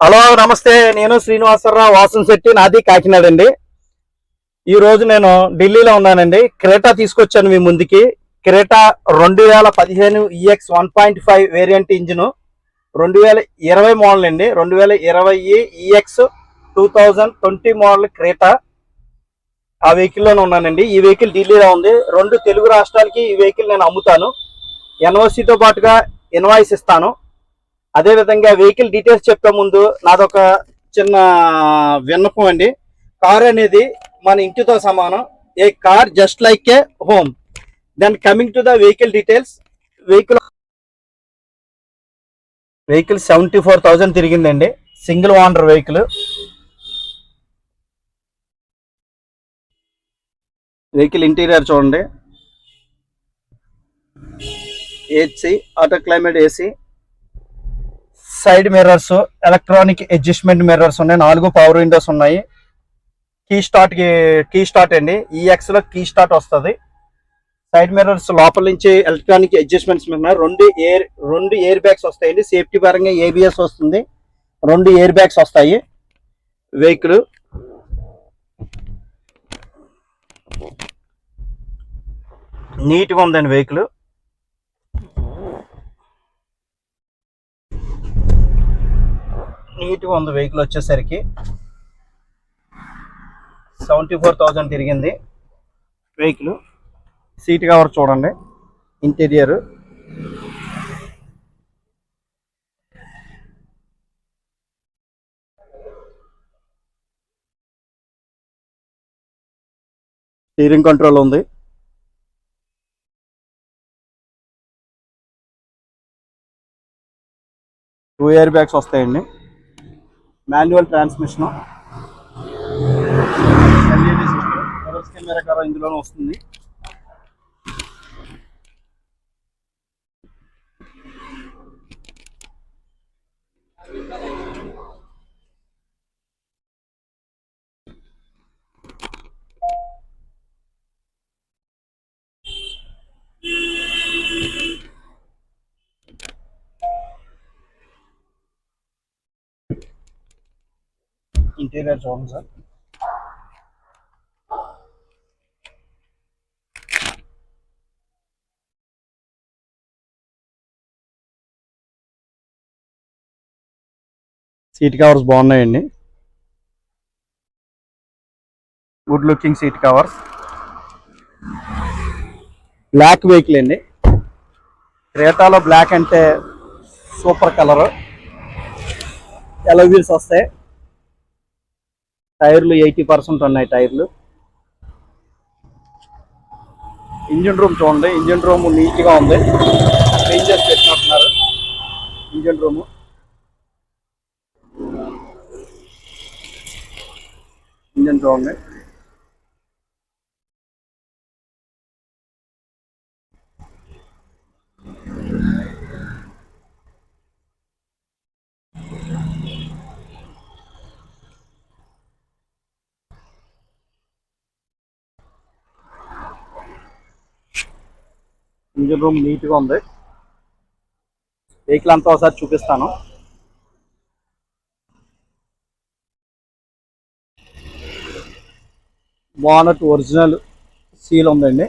Hello నమస్తే. నేను శ్రీనివాసరావు వాసన్ శెట్టి నాది కాకినాడ అండి. ఈ రోజు నేను ఢిల్లీలో ఉన్నానండి. క్రేటా తీసుకొచ్చాను మీ ముందుకి. క్రేటా రెండు వేల పదిహేను EX one point five variant engine. రెండు వేల ఇరవై మోడల్ అండి. రెండు వేల ఇరవై EX two thousand twenty model Creta. ఆ వెహికల్లోనే ఉన్నానండి. ఈ వెహికల్ ఢిల్లీలో ఉంది. రెండు తెలుగు రాష్ట్రాలకి ఈ వెహికల్ నేను అమ్ముతాను. ఎన్ఓసితో పాటుగా ఇన్వాయిస్ ఇస్తాను. అదే విధంగా వెహికల్ డీటెయిల్స్ చెప్పే ముందు నాదొక చిన్న విన్నపం అండి. కార్ అనేది మన ఇంటితో సమానం. A car just like a home. Then coming to the vehicle details vehicle vehicle seventy four thousand తిరిగిందండి. Single owner vehicle. Vehicle interior చూడండి. AC auto climate AC. Side mirrors electronic adjustment mirrors ఉన్నాయి. నాలుగు power windows ఉన్నాయి. Key start key start అండి. ఈఎక్స్లో key start వస్తుంది. Side mirrors లోపల నుంచి electronic adjustments ఉన్నాయి. రెండు ఎయిర్ రెండు ఎయిర్ బ్యాగ్స్ వస్తాయండి. సేఫ్టీ పరంగా ఏబిఎస్ వస్తుంది. రెండు ఎయిర్ బ్యాగ్స్ వస్తాయి. వెహికల్. నీట్గా ఉందండి వెహికల్. నీట్గా ఉంది వెహికల్ వచ్చేసరికి సెవెంటీ ఫోర్ థౌజండ్ తిరిగింది. వెహికల్ సీట్ కవర్ చూడండి. ఇంటీరియర్ స్టీరింగ్ కంట్రోల్ ఉంది. టూ ఇయర్ బ్యాగ్స్ వస్తాయండి. Manual transmission. LED system. Camera cover ఇందులోనే వస్తుంది. ఇంటీరియర్ చూడండి సార్. సీట్ కవర్స్ బాగున్నాయండి. Good looking seat covers black vehicle అండి. క్రేటాలో బ్లాక్ అంటే సూపర్ కలర్ ఎలో వీల్స్ వస్తాయి. టైర్లు ఎయిటీ పర్సెంట్ ఉన్నాయి టైర్లు. ఇంజిన్ రూమ్ చూడండి ఇంజిన్ రూమ్ నీట్గా ఉంది. క్లీన్ చేసి పెట్టినట్టున్నారు ఇంజిన్ రూమ్. ఇంజిన్ చూడండి. ఇంజిన్ రూమ్ నీట్గా ఉంది. వెహికల్ అంతా ఒకసారి చూపిస్తాను. బానట్ ఒరిజినల్ సీల్ ఉందండి.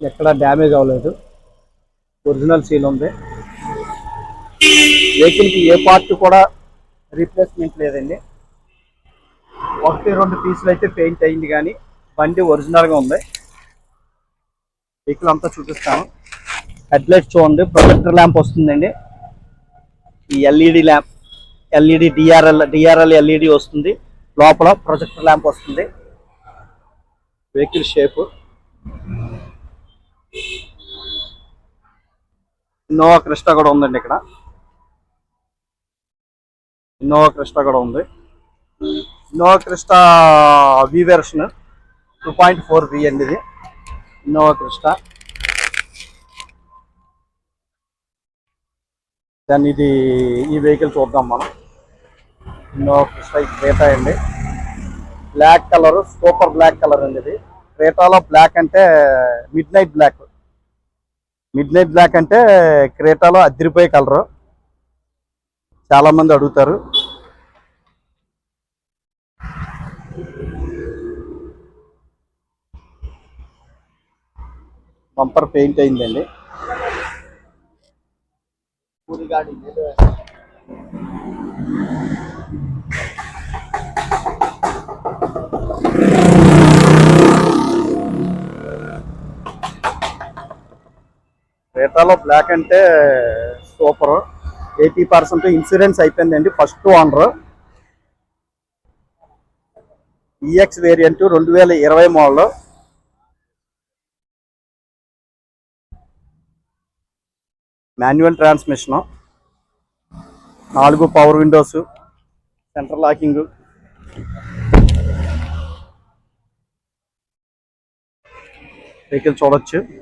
ఎక్కడ డ్యామేజ్ అవ్వలేదు. ఒరిజినల్ సీల్ ఉంది. వెహికల్కి ఏ పార్ట్ కూడా రీప్లేస్మెంట్ లేదండి. ఒకటి రెండు పీసులు అయితే పెయింట్ అయింది కానీ బండి ఒరిజినల్గా ఉంది. వెహికల్ అంతా చూపిస్తాను. హెడ్ లైట్ చూడండి ప్రొజెక్టర్ ల్యాంప్ వస్తుందండి. ఈ LED lamp LED DRL DRL LED వస్తుంది. లోపల ప్రొజెక్టర్ ల్యాంప్ వస్తుంది. వెహికల్ షేప్ ఇన్నోవా క్రిస్టా కూడా ఉందండి ఇక్కడ. ఇన్నోవా క్రిస్టా కూడా ఉంది. Innova Crysta V version two point four V అండి ఇది. ఇన్నోవా క్రిస్టా దాన్ని ఇది ఈ వెహికల్ చూద్దాం మనం. ఇన్నోవా క్రిస్టా క్రేటా అండి. Black colour super black colour అండి ఇది. క్రేటాలో బ్లాక్ అంటే midnight black midnight black అంటే క్రేటాలో అద్దరిపోయే కలరు చాలా మంది అడుగుతారు. బంపర్ పెయింట్ అయిందండి. రేటాలో బ్లాక్ అంటే సూపర్. ఎయిటీ పర్సెంట్ ఇన్సూరెన్స్ అయిపోయిందండి ఫస్ట్ ఓనర్. ఈఎక్స్ వేరియంట్ రెండు వేల ఇరవై మోడల్. Manual transmission. నాలుగు power windows centre locking. Vehicle చూడొచ్చు.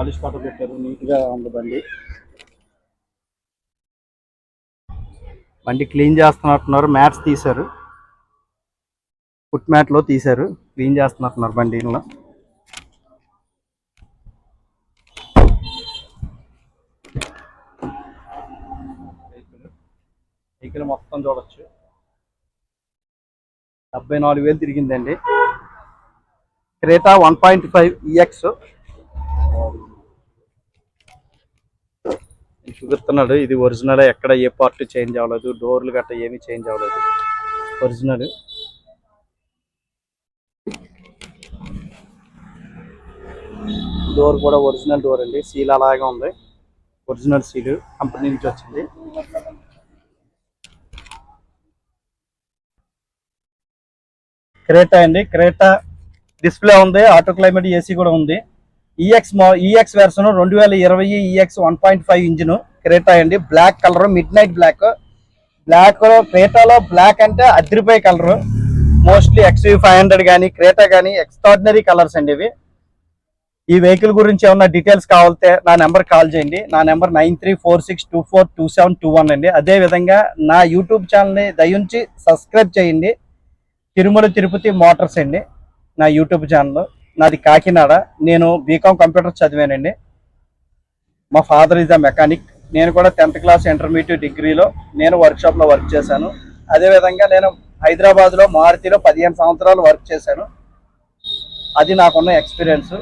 పాలిష్ పాట పెట్టారు నీట్గా ఉంది బండి. బండి క్లీన్ చేస్తున్నట్టున్నారు మ్యాట్స్ తీశారు. ఫుట్ మ్యాట్లో తీశారు క్లీన్ చేస్తున్నట్టున్నారు బండిలో వెహికల్ మొత్తం చూడొచ్చు. డెబ్బై నాలుగు వేలు తిరిగిందండి. Creta one point five EX చూపిస్తున్నాడు. ఇది ఒరిజినల్. ఎక్కడ ఏ పార్ట్ చేంజ్ అవ్వలేదు. డోర్లు గట్ట ఏమీ చేంజ్ అవ్వలేదు. ఒరిజినల్. డోర్ కూడా ఒరిజినల్ డోర్ అండి. సీల్ అలాగే ఉంది. ఒరిజినల్ సీల్ కంపెనీ నుంచి వచ్చింది. క్రేటా అండి. క్రేటా డిస్ప్లే ఉంది. ఆటో క్లైమేట్ ఏసీ కూడా ఉంది. ఈఎక్స్ ఈఎక్స్ ఈఎక్స్ వెర్షన్ రెండు వేల ఇరవై EX one point five engine Creta అండి black colour midnight black black క్రేటాలో black అంటే అద్రిపై colour mostly X five hundred కానీ క్రేటా కానీ ఎక్స్ట్రాడినరీ కలర్స్ అండి ఇవి. ఈ వెహికల్ గురించి ఏమన్నా డీటెయిల్స్ కావాలితే నా నెంబర్ కాల్ చేయండి. నా number nine three four six two four two seven two one అండి. అదే విధంగా నా యూట్యూబ్ ఛానల్ని దయించి సబ్స్క్రైబ్ చేయండి. తిరుమల తిరుపతి మోటార్స్ అండి నా యూట్యూబ్ ఛానల్ నాది కాకినాడ. నేను బీకామ్ కంప్యూటర్ చదివానండి. మా ఫాదర్ ఈజ్ అ మెకానిక్ నేను కూడా టెన్త్ క్లాస్ ఇంటర్మీడియట్ డిగ్రీలో నేను వర్క్షాప్లో వర్క్ చేశాను. అదేవిధంగా నేను హైదరాబాద్లో మారుతిలో పదిహేను సంవత్సరాలు వర్క్ చేశాను. అది నాకున్న ఎక్స్పీరియన్స్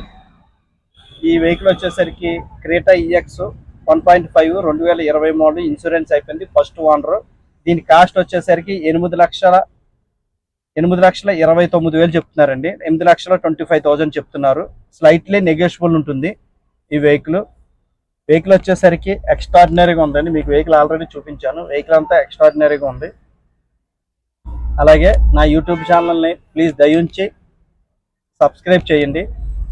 ఈ వెహికల్ వచ్చేసరికి Creta EX one point five రెండు వేల ఇరవై మూడు ఇన్సూరెన్స్ అయిపోయింది ఫస్ట్ ఓనరు దీని కాస్ట్ వచ్చేసరికి ఎనిమిది లక్షల ఎనిమిది లక్షల ఇరవై తొమ్మిది వేలు చెప్తున్నారండి. ఎనిమిది లక్షల ట్వంటీ ఫైవ్ థౌజండ్ చెప్తున్నారు. స్లైట్లీ నెగోషియబుల్ ఉంటుంది ఈ వెహికల్ వెహికల్ వచ్చేసరికి ఎక్స్ట్రాడినరీగా ఉందండి. మీకు వెహికల్ ఆల్రెడీ చూపించాను. వెహికల్ అంతా ఎక్స్ట్రాడినరీగా ఉంది. అలాగే నా యూట్యూబ్ ఛానల్ని ప్లీజ్ దయించి సబ్స్క్రైబ్ చేయండి.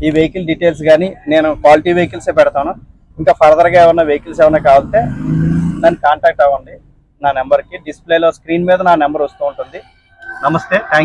ఈ వెహికల్ డీటెయిల్స్ కానీ నేను క్వాలిటీ వెహికల్సే పెడతాను. ఇంకా ఫర్దర్గా ఏమైనా వెహికల్స్ ఏమైనా కావాలంటే నన్ను కాంటాక్ట్ అవ్వండి. నా నెంబర్కి డిస్ప్లేలో స్క్రీన్ మీద నా నెంబర్ వస్తూ ఉంటుంది. నమస్తే థ్యాంక్